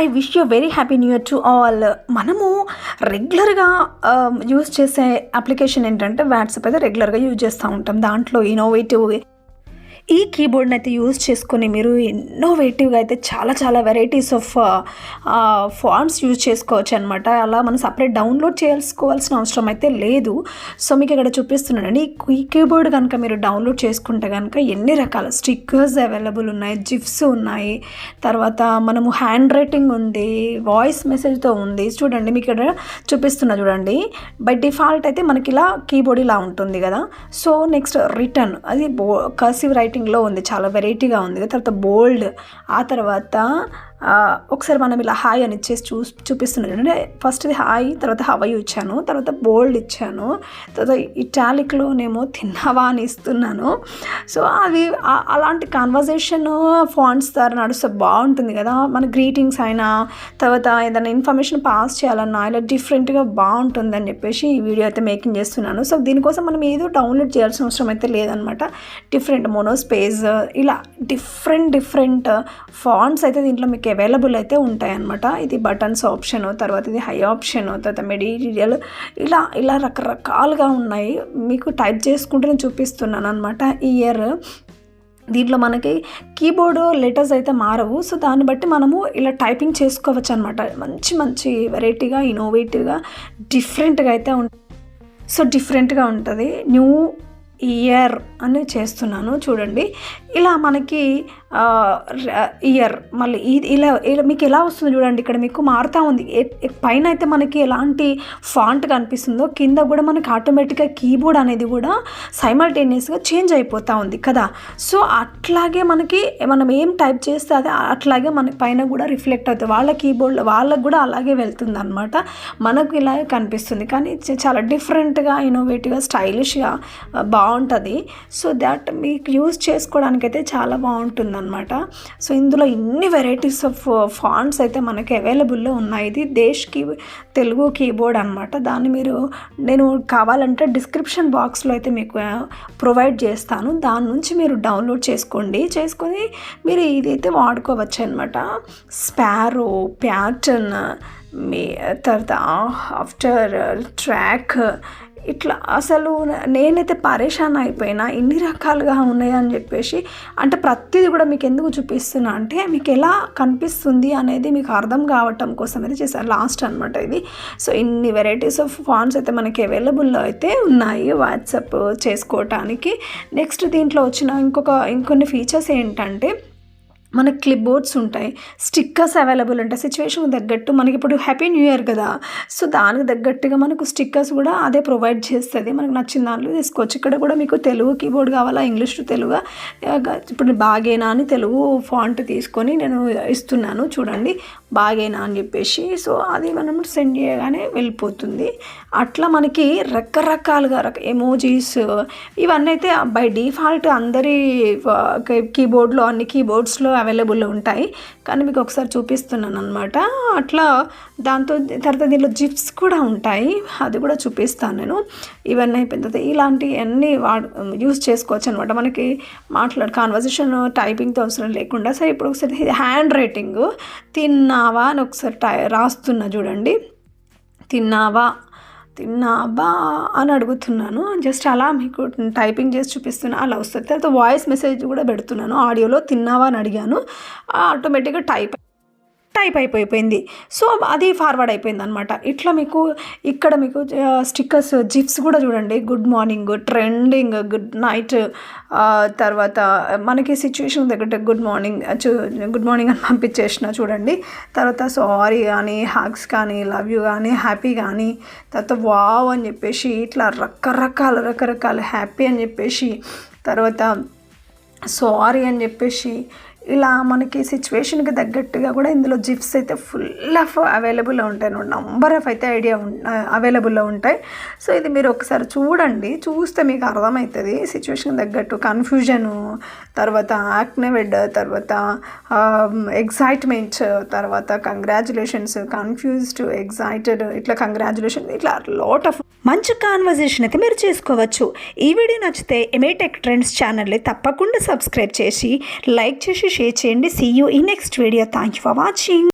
I wish you very happy new year to all మనము రెగ్యులర్గా use um, చేసే application ఏంటంటే వాట్సాప్ అయితే రెగ్యులర్గా యూజ్ చేస్తూ ఉంటాం. దాంట్లో ఇన్నోవేటివ్ ఈ కీబోర్డ్ని అయితే యూజ్ చేసుకొని మీరు ఇన్నోవేటివ్గా అయితే చాలా చాలా వెరైటీస్ ఆఫ్ ఫాంట్స్ యూజ్ చేసుకోవచ్చు అనమాట అలా మనం సపరేట్ డౌన్లోడ్ చేసుకోవాల్సిన అవసరం అయితే లేదు. సో మీకు ఇక్కడ చూపిస్తున్నానండి. ఈ కీబోర్డ్ కనుక మీరు డౌన్లోడ్ చేసుకుంటే కనుక ఎన్ని రకాల స్టిక్కర్స్ అవైలబుల్ ఉన్నాయి జిప్స్ ఉన్నాయి తర్వాత మనము హ్యాండ్ రైటింగ్ ఉంది వాయిస్ మెసేజ్తో ఉంది. చూడండి మీకు ఇక్కడ చూపిస్తున్నా చూడండి. బై డిఫాల్ట్ అయితే మనకి ఇలా కీబోర్డ్ ఇలా ఉంటుంది కదా. సో నెక్స్ట్ రిటర్న్ అది బో రైటింగ్ రైటింగ్లో ఉంది. చాలా వెరైటీగా ఉంది. తర్వాత బోల్డ్ ఆ తర్వాత ఒకసారి మనం ఇలా హాయ్ అని ఇచ్చేసి చూ చూపిస్తున్నాను అంటే ఫస్ట్ది హాయ్ తర్వాత హవై ఇచ్చాను తర్వాత బోల్డ్ ఇచ్చాను తర్వాత ఇటాలిక్లోనేమో తిన్నావా అని ఇస్తున్నాను. సో అది అలాంటి కాన్వర్జేషన్ ఫాంట్స్ ద్వారా నడుస్తే బాగుంటుంది కదా. మన గ్రీటింగ్స్ అయినా తర్వాత ఏదైనా ఇన్ఫర్మేషన్ పాస్ చేయాలన్నా ఇలా డిఫరెంట్గా బాగుంటుంది అని చెప్పేసి ఈ వీడియో అయితే మేకింగ్ చేస్తున్నాను. సో దీనికోసం మనం ఏదో డౌన్లోడ్ చేయాల్సిన అవసరం అయితే లేదనమాట. డిఫరెంట్ మోనోస్పేస్ ఇలా డిఫరెంట్ డిఫరెంట్ ఫాంట్స్ అయితే దీంట్లో మీకు అవైలబుల్ అయితే ఉంటాయన్నమాట. ఇది బటన్స్ ఆప్షన్ తర్వాత ఇది హై ఆప్షన్ తర్వాత మెటీరియల్ ఇలా ఇలా రకరకాలుగా ఉన్నాయి. మీకు టైప్ చేసుకుంటూనే చూపిస్తున్నాను అనమాట ఈ ఇయర్ దీంట్లో మనకి కీబోర్డ్ లెటర్స్ అయితే మారవు. సో దాన్ని బట్టి మనము ఇలా టైపింగ్ చేసుకోవచ్చు అనమాట మంచి మంచి వెరైటీగా ఇన్నోవేటివ్గా డిఫరెంట్గా అయితే ఉంటుంది సో డిఫరెంట్గా ఉంటుంది. న్యూ ఇయర్ అని చేస్తున్నాను చూడండి. ఇలా మనకి ఇయర్ మళ్ళీ ఇది ఇలా ఇలా మీకు ఎలా వస్తుంది చూడండి. ఇక్కడ మీకు మారుతూ ఉంది. ఏ- పైన అయితే మనకి ఎలాంటి ఫాంట్ కనిపిస్తుందో కింద కూడా మనకి ఆటోమేటిక్గా కీబోర్డ్ అనేది కూడా సైమల్టేనియస్గా చేంజ్ అయిపోతూ ఉంది కదా. సో అట్లాగే మనకి మనం ఏం టైప్ చేస్తే అది అట్లాగే మనకి పైన కూడా రిఫ్లెక్ట్ అవుతుంది. వాళ్ళ కీబోర్డ్ వాళ్ళకి కూడా అలాగే వెళ్తుంది అనమాట మనకు ఇలాగే కనిపిస్తుంది. కానీ చాలా డిఫరెంట్గా ఇన్నోవేటివ్గా స్టైలిష్గా బాగుంటుంది. సో దట్ మీకు యూజ్ చేసుకోవడానికైతే చాలా బాగుంటుంది అనమాట సో ఇందులో ఇన్ని వెరైటీస్ ఆఫ్ ఫాంట్స్ అయితే మనకి అవైలబుల్లో ఉన్నాయి. ఇది దేశ్ కీ తెలుగు కీబోర్డ్ అనమాట దాన్ని మీరు నేను కావాలంటే డిస్క్రిప్షన్ బాక్స్లో అయితే మీకు ప్రొవైడ్ చేస్తాను. దాని నుంచి మీరు డౌన్లోడ్ చేసుకోండి. చేసుకొని మీరు ఇదైతే వాడుకోవచ్చు అనమాట స్పారో ప్యాటర్న్ మీ తర్వాత ఆఫ్టర్ ట్రాక్ ఇట్లా అసలు నేనైతే పరేషాన్ అయిపోయినా ఇన్ని రకాలుగా ఉన్నాయని చెప్పేసి అంటే ప్రతిదీ కూడా మీకు ఎందుకు చూపిస్తున్నా అంటే మీకు ఎలా కనిపిస్తుంది అనేది మీకు అర్థం కావటం కోసం అయితే చేశాను. లాస్ట్ అనమాట ఇది. సో ఇన్ని వెరైటీస్ ఆఫ్ ఫాన్స్ అయితే మనకి అవైలబుల్లో అయితే ఉన్నాయి వాట్సాప్ చేసుకోవటానికి. నెక్స్ట్ దీంట్లో వచ్చిన ఇంకొక ఇంకొన్ని ఫీచర్స్ ఏంటంటే మనకి క్లిప్ బోర్డ్స్ ఉంటాయి. స్టిక్కర్స్ అవైలబుల్ ఉంటాయి. సిచ్యువేషన్ తగ్గట్టు మనకి ఇప్పుడు హ్యాపీ న్యూ ఇయర్ కదా. సో దానికి తగ్గట్టుగా మనకు స్టిక్కర్స్ కూడా అదే ప్రొవైడ్ చేస్తుంది. మనకు నచ్చిన దాంట్లో తీసుకోవచ్చు. ఇక్కడ కూడా మీకు తెలుగు కీబోర్డ్ కావాలా ఇంగ్లీష్ టు తెలుగు ఇప్పుడు బాగేనా అని తెలుగు ఫాంట్ తీసుకొని నేను ఇస్తున్నాను. చూడండి. బాగేనా అని చెప్పేసి సో అది మనం సెండ్ చేయగానే వెళ్ళిపోతుంది. అట్లా మనకి రకరకాలుగా రక ఎమోజీస్ ఇవన్నీ అయితే బై డిఫాల్ట్ అందరి కీబోర్డ్లో అన్ని కీబోర్డ్స్లో అవైలబుల్ ఉంటాయి. కానీ మీకు ఒకసారి చూపిస్తున్నాను అనమాట అట్లా దాంతో తర్వాత దీనిలో జిప్స్ కూడా ఉంటాయి. అది కూడా చూపిస్తాను నేను. ఇవన్నీ అయిపోయిన తర్వాత ఇలాంటివన్నీ వా యూస్ చేసుకోవచ్చు అనమాట మనకి మాట్లాడు కాన్వర్జేషన్ టైపింగ్తో అవసరం లేకుండా. సరే ఇప్పుడు ఒకసారి హ్యాండ్ రైటింగ్ తిన్నావా? అని ఒకసారి టై రాస్తున్నా చూడండి. తిన్నావా? తిన్నావా? అని అడుగుతున్నాను. జస్ట్ అలా మీకు టైపింగ్ చేసి చూపిస్తున్నా. అలా వస్తుంది. తర్వాత వాయిస్ మెసేజ్ కూడా పెడుతున్నాను. ఆడియోలో తిన్నావా అని అడిగాను. ఆటోమేటిక్గా టైప్ టైప్ అయిపోయిపోయింది. సో అది ఫార్వర్డ్ అయిపోయింది అనమాట ఇట్లా మీకు ఇక్కడ మీకు స్టిక్కర్స్ జిప్స్ కూడా చూడండి. Good morning trending good night తర్వాత మనకి సిచ్యువేషన్ దగ్గర గుడ్ మార్నింగ్ గుడ్ మార్నింగ్ అని పంపించేసిన చూడండి. తర్వాత సారీ కానీ హాగ్స్ కానీ లవ్ యూ కానీ హ్యాపీ కానీ తర్వాత వావ్ అని చెప్పేసి ఇట్లా రకరకాల రకరకాల హ్యాపీ అని చెప్పేసి తర్వాత సారీ అని చెప్పేసి ఇలా మనకి సిచ్యువేషన్కి తగ్గట్టుగా కూడా ఇందులో జిప్స్ అయితే ఫుల్ ఆఫ్ అవైలబుల్లో ఉంటాయి. నంబర్ ఆఫ్ అయితే ఐడియా అవైలబుల్లో ఉంటాయి. సో ఇది మీరు ఒకసారి చూడండి. చూస్తే మీకు అర్థమవుతుంది. సిచ్యువేషన్కి తగ్గట్టు కన్ఫ్యూజను తర్వాత యాక్నెవెడ్ తర్వాత ఎగ్జైట్మెంట్ తర్వాత కంగ్రాచులేషన్స్ కన్ఫ్యూజ్డ్ ఎగ్జైటెడ్ ఇట్లా కంగ్రాచులేషన్ ఇట్లా లాట్ ఆఫ్ మంచి కాన్వర్జేషన్ అయితే మీరు చేసుకోవచ్చు. ఈ వీడియో నచ్చితే ఎమేటెక్ ట్రెండ్స్ ఛానల్ని తప్పకుండా సబ్స్క్రైబ్ చేసి లైక్ చేసి షేర్ చేయండి. సీ యూ ఈ next video thank you for watching